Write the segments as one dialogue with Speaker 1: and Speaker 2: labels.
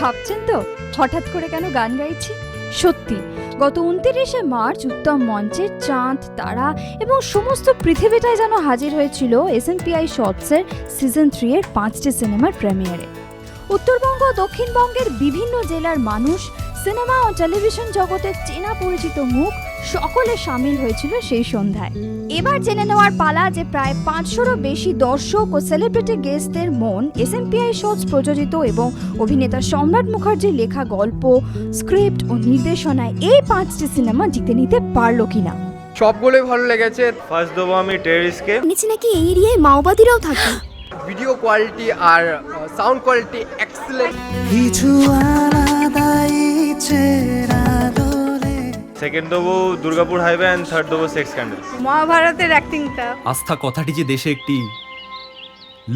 Speaker 1: ভাবছেন তো? হঠাৎ করে কেন গান গাইছি? সত্যি, গত উনতিরিশে মার্চ উত্তম মঞ্চে চাঁদ, তারা এবং সমস্ত পৃথিবীটাই যেন হাজির হয়েছিল এস এন পি আই শর্টসের সিজন থ্রি এর পাঁচটি সিনেমার প্রিমিয়ারে। উত্তরবঙ্গ দক্ষিণবঙ্গের বিভিন্ন জেলার মানুষ সিনেমা ও টেলিভিশন জগতের চেনা পরিচিত মুখ সকলে সামিল হয়েছিল সেই সন্ধ্যায়। এবার জেনে নেওয়ার পালা যে প্রায় পাঁচশোরও বেশি দর্শক ও সেলিব্রিটি গেস্টদের মন S M P I shorts প্রযোজিত এবং অভিনেতা সম্রাট মুখার্জির লেখা গল্প স্ক্রিপ্ট ও নির্দেশনায় এই পাঁচটি সিনেমা জিতে নিতে পারল কিনা।
Speaker 2: সবগুলোই ভালো লেগেছে। ফার্স্ট দেবো আমি টেরিসকে
Speaker 3: শুনেছি নাকি এই এরিয়ায় মাওবাদীরাও থাকে।
Speaker 2: ভিডিও কোয়ালিটি আর সাউন্ড কোয়ালিটি এক্সেলেন্ট
Speaker 4: কিছু আলাদা আদলে
Speaker 5: সেকেন্ড দেবো দুর্গাপুর হাইওয়ে অ্যান্ড থার্ড দেবো সেক্স ক্যান্ডেল
Speaker 6: মহাভারতের অ্যাক্টিংটা
Speaker 7: আস্থা কথাটি যে দেশে একটি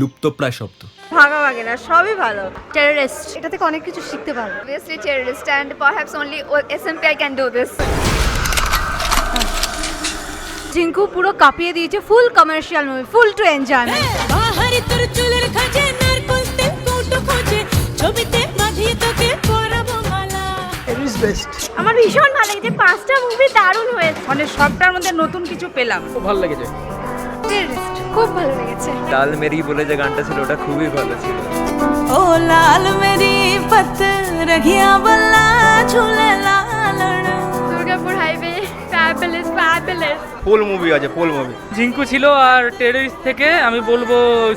Speaker 7: লুপ্তপ্রায় শব্দ।
Speaker 6: ভাগা ভাগে না সবই ভালো।
Speaker 1: টেররিস্ট
Speaker 6: এটা থেকে অনেক কিছু শিখতে পারব।
Speaker 1: Obviously terrorist and perhaps only SMPI can do this.
Speaker 6: জিঙ্কু পুরো কাঁপিয়ে দিয়েছে
Speaker 8: full commercial movie full to
Speaker 4: enjoyment best
Speaker 6: আমার ভীষণ ভালো লেগেছে পাঁচটা মুভি দারুণ হয়েছে। মানে সবটার মধ্যে নতুন কিছু পেলাম।
Speaker 2: খুব ভালো লেগেছে।
Speaker 1: খুব ভালো লেগেছে।
Speaker 5: লাল মেরি বলে যে গানটা ছিল ওটা খুবই ভালো ছিল।
Speaker 8: ও লাল মেরি পত রঘিয়া বল্লা ঝুলে লাল
Speaker 1: Durgapur highway fabulous fabulous
Speaker 5: pole movie আছে পোল মুভি
Speaker 9: জিঙ্কু ছিল আর টেরিস থেকে আমি বলব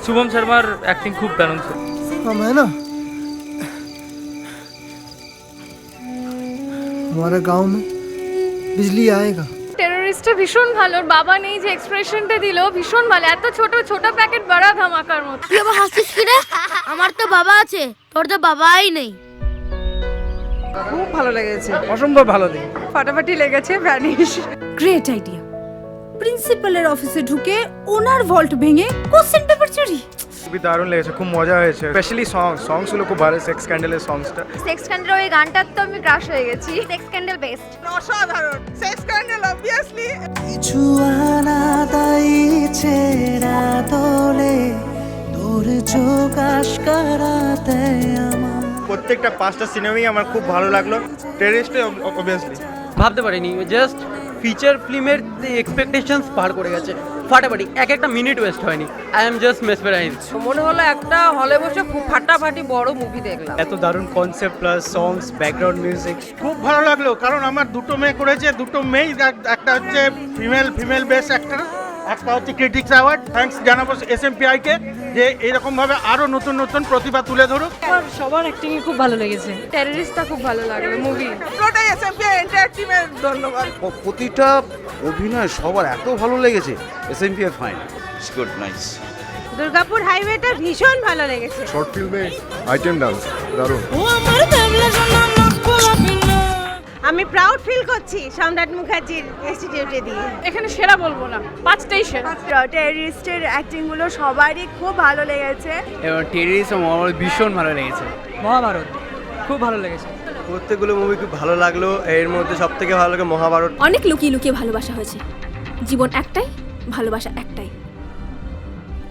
Speaker 9: শুভম শর্মার অ্যাক্টিং খুব দারুণ ছিল।
Speaker 4: না মানে? हमारे गांव में बिजली आएगा
Speaker 1: টেররিস্টটা ভীষণ ভালো ওর বাবা নেই যে এক্সপ্রেশনটা দিল ভীষণ ভালো এত ছোট ছোট প্যাকেট বড় ধামাকার মতো
Speaker 3: তুই আবার হাসছিস কি রে আমার তো বাবা আছে তোর তো বাবাই নেই
Speaker 6: খুব ভালো লেগেছে অসম্ভব ভালো লেগেছে ফাটাফাটি লেগেছে ভ্যানিশ গ্রেট আইডিয়া প্রিন্সিপালের অফিসে ঢুকে ওনার ভল্ট ভেঙে কোশ্চেন পেপার চুরি
Speaker 5: খুবই দারুণ লেগেছে খুব মজা হয়েছে স্পেশালি সং সংসগুলো খুব ভালো সেক্স ক্যান্ডেলের সংসটা
Speaker 1: সেক্স স্ক্যান্ডেল ওই গানটার তো আমি ক্রাশ হয়ে গেছি সেক্স স্ক্যান্ডেল বেস্ট
Speaker 6: অসাধারণ সেক্স স্ক্যান্ডাল অবভিয়াসলি
Speaker 4: কিছু আলাদা ইচ্ছের আদলে তোর চোখ আশকারাতে আমার
Speaker 5: প্রত্যেকটা পাঁচটা সিনেমাই আমার খুব ভালো লাগল। টেরিস্টে অবভিয়াসলি
Speaker 2: ভাবতে পারিনি জাস্ট ফিচার ফিল্মের এক্সপেকটেশনস পার করে গেছে। ফাটাফাটি এক একটা মিনিট ওয়েস্ট হয়নি। আই এম জাস্ট মেসমেরাইজ
Speaker 6: মনে হলো একটা হলে বসে খুব ফাটাফাটি বড় মুভি দেখলাম।
Speaker 2: এত দারুণ concept plus songs background music
Speaker 10: খুব ভালো লাগল কারণ আমার দুটো মেয়ে করেছে দুটো মেয়েই এক- একটা হচ্ছে ফিমেল ফিমেল বেস্ট অ্যাক্টর একটা হচ্ছে ক্রিটিক্স অ্যাওয়ার্ড থ্যাঙ্কস জানাব এস এম কে যে এরকমভাবে আরও নতুন নতুন প্রতিভা তুলে ধরুক।
Speaker 6: সবার অ্যাক্টিং খুব ভালো লেগেছে।
Speaker 1: টেররিস্টটা খুব ভালো লাগল মুভি
Speaker 6: পুরোটাই এস এম পি ধন্যবাদ।
Speaker 11: প্রতিটা অভিনয় সবার এত ভালো লেগেছে S M P A fine good nice
Speaker 6: Durgapur হাইওয়েটা ভীষণ ভালো লেগেছে।
Speaker 5: শর্ট ফিল্মে আইটেম ডান্স দারুণ।
Speaker 6: আমি প্রাউড ফিল করছি সম্রাট মুখার্জির ইনস্টিটিউটে দিয়ে।
Speaker 1: এখানে সেরা বলব না পাঁচটাই সেরা।
Speaker 6: টেরিস্টের অ্যাক্টিংগুলো সবারই খুব ভালো লেগেছে।
Speaker 2: এবং টেরিস্ট ভীষণ ভালো লেগেছে। মহাভারত খুব ভালো লেগেছে।
Speaker 5: প্রত্যেকগুলো মুভি খুব ভালো লাগল এর মধ্যে সব থেকে ভালো লাগে মহাভারত।
Speaker 3: অনেক লুকিয়ে লুকিয়ে ভালোবাসা হয়েছে। জীবন একটাই ভালোবাসা একটাই।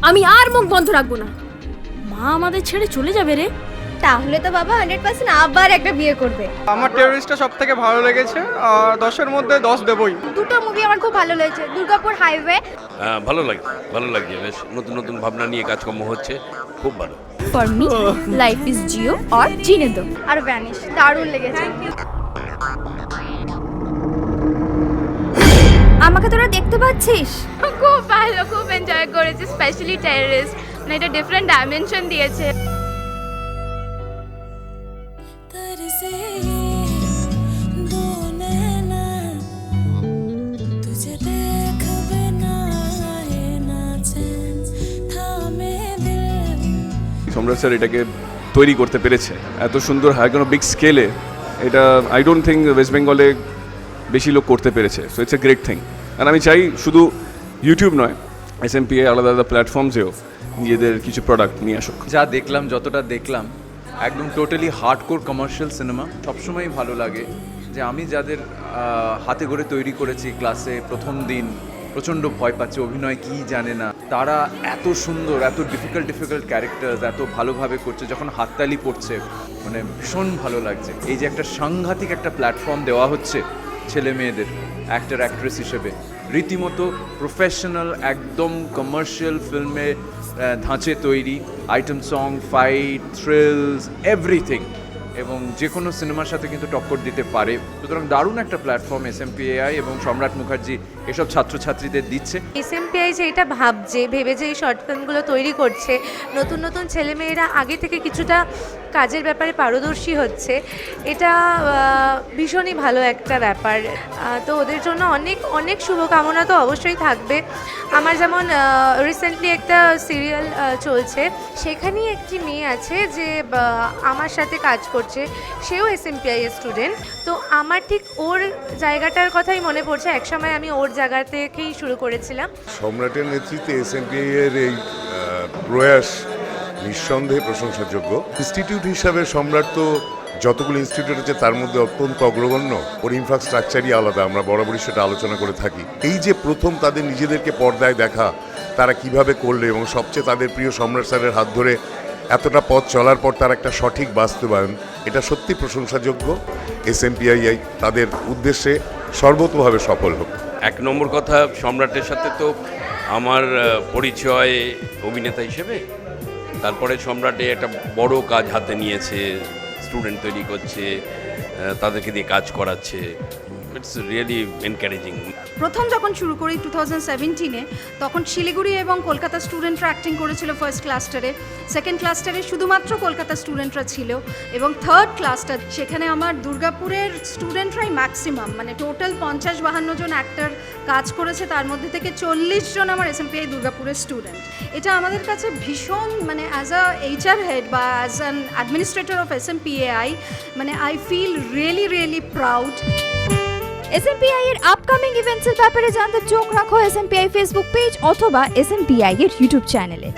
Speaker 3: আমি আর মুখ বন্ধ রাখব না। মা আমাদের ছেড়ে চলে যাবে রে।
Speaker 1: তাহলে তো বাবা হান্ড্রেড পার্সেন্ট আবার একটা বিয়ে করবে।
Speaker 2: আমার টেরিস্টটা সব থেকে ভালো লেগেছে আর দশের মধ্যে দশ দেবই।
Speaker 1: দুটো মুভি আমার খুব ভালো লেগেছে দুর্গাপুর হাইওয়ে
Speaker 11: হ্যাঁ ভালো লাগে ভালো লাগছে বেশ। নতুন নতুন ভাবনা নিয়ে কাজকর্ম হচ্ছে খুব ভালো।
Speaker 1: ফর মি লাইফ ইজ জিও অর জিনে দো আর ভ্যানিশ দারুণ লেগেছে। আমাকে তোরা দেখতে পাচ্ছিস? খুব ভালো খুব এনজয় করেছি স্পেশালি টেরারিস্ট মানে এটা ডিফারেন্ট ডাইমেনশন দিয়েছে।
Speaker 11: সম্রাট স্যার এটাকে তৈরি করতে পেরেছে। এত সুন্দর হাইগ্রোবিক স্কেলে এটা আই ডোন্ট থিঙ্ক ওয়েস্ট বেঙ্গলে বেশি লোক করতে পেরেছে। So it's a great thing আর আমি চাই শুধু ইউটিউব নয় এস এম পি আলাদা আলাদা প্ল্যাটফর্মসেও নিজেদের কিছু প্রোডাক্ট নিয়ে আসুক।
Speaker 7: যা দেখলাম, যতটা দেখলাম, একদম টোটালি হার্ডকোর কমার্শিয়াল সিনেমা সবসময়ই ভালো লাগে যে আমি যাদের হাতে করে তৈরি করেছি ক্লাসে প্রথম দিন প্রচণ্ড ভয় পাচ্ছে, অভিনয় কি জানে না। তারা এত সুন্দর, এত ডিফিকাল্ট ডিফিকাল্ট ক্যারেক্টার্স এত ভালোভাবে করছে, যখন হাততালি পড়ছে মানে ভীষণ ভালো লাগছে। এই যে একটা সাংঘাতিক একটা প্ল্যাটফর্ম দেওয়া হচ্ছে ছেলে মেয়েদের অ্যাক্টার অ্যাক্ট্রেস হিসেবে। রীতিমতো প্রফেশনাল একদম কমার্শিয়াল ফিল্মে ধাঁচে তৈরি item song fight thrills everything এবং যে কোনো সিনেমার সাথে কিন্তু টক্কর দিতে পারে। সুতরাং দারুণ একটা platform S M P AI এবং সম্রাট মুখার্জি এসব ছাত্রছাত্রীদের দিচ্ছে।
Speaker 8: এসএমপিআই যে এটা ভাবছে, ভেবে যে এই শর্ট ফিল্মগুলো তৈরি করছে, নতুন নতুন ছেলেমেয়েরা আগে থেকে কিছুটা কাজের ব্যাপারে পারদর্শী হচ্ছে, এটা ভীষণই ভালো একটা ব্যাপার। তো ওদের জন্য অনেক অনেক শুভকামনা তো অবশ্যই থাকবে। আমার যেমন রিসেন্টলি একটা সিরিয়াল চলছে, সেখানেই একটি মেয়ে আছে যে আমার সাথে কাজ করছে, সেও এসএমপিআই এর স্টুডেন্ট তো আমার ঠিক ওর জায়গাটার কথাই মনে পড়ছে, একসময় আমি ওর জায়গা থেকেই শুরু করেছিলাম।
Speaker 12: সম্রাটের নেতৃত্বে এসএনপিআই এর এই প্রয়াস নিঃসন্দেহে প্রশংসাযোগ্য। ইনস্টিটিউট হিসাবে সম্রাট তো যতগুলো ইনস্টিটিউট আছে, তার মধ্যে অত্যন্ত অগ্রগণ্য। ওর ইনফ্রাস্ট্রাকচারই আলাদা, আমরা বরাবরই সেটা আলোচনা করে থাকি। এই যে প্রথম তাদের নিজেদেরকে পর্দায় দেখা, তারা কীভাবে করলে এবং সবচেয়ে তাদের প্রিয় সম্রাট স্যারের হাত ধরে এতটা পথ চলার পর তার একটা সঠিক বাস্তবায়ন, এটা সত্যি প্রশংসাযোগ্য। এসএমপিআইআই তাদের উদ্দেশ্যে সর্বতভাবে সফল হোক।
Speaker 13: এক নম্বর কথা, সম্রাটের সাথে তো আমার পরিচয় অভিনেতা হিসেবে। তারপরে সম্রাটে একটা বড় কাজ হাতে নিয়েছে স্টুডেন্ট তৈরি করছে তাদেরকে দিয়ে কাজ করাচ্ছে। ইটস রিয়েলি এনকারেজিং
Speaker 6: প্রথম যখন শুরু করি টু থাউজেন্ড সেভেন্টিনে তখন শিলিগুড়ি এবং কলকাতা স্টুডেন্টরা অ্যাক্টিং করেছিল ফার্স্ট ক্লাস্টারে সেকেন্ড ক্লাস্টারে শুধুমাত্র কলকাতা স্টুডেন্টরা ছিল এবং থার্ড ক্লাস্টার সেখানে আমার দুর্গাপুরের স্টুডেন্টরাই ম্যাক্সিমাম মানে টোটাল পঞ্চাশ বাহান্ন জন অ্যাক্টার কাজ করেছে, তার মধ্যে থেকে চল্লিশ জন আমার এসএমপিআই দুর্গাপুরের স্টুডেন্ট এটা আমাদের কাছে ভীষণ মানে অ্যাজ আ এইচআর হেড বা as an administrator of SMPAI মানে I feel really really proud
Speaker 1: SMPI এর আপকামিং ইভেন্টসের ব্যাপারে জানতে চোখ রাখো এসএমপিআই ফেসবুক পেজ অথবা এসএমপিআই এর ইউটিউব চ্যানেলে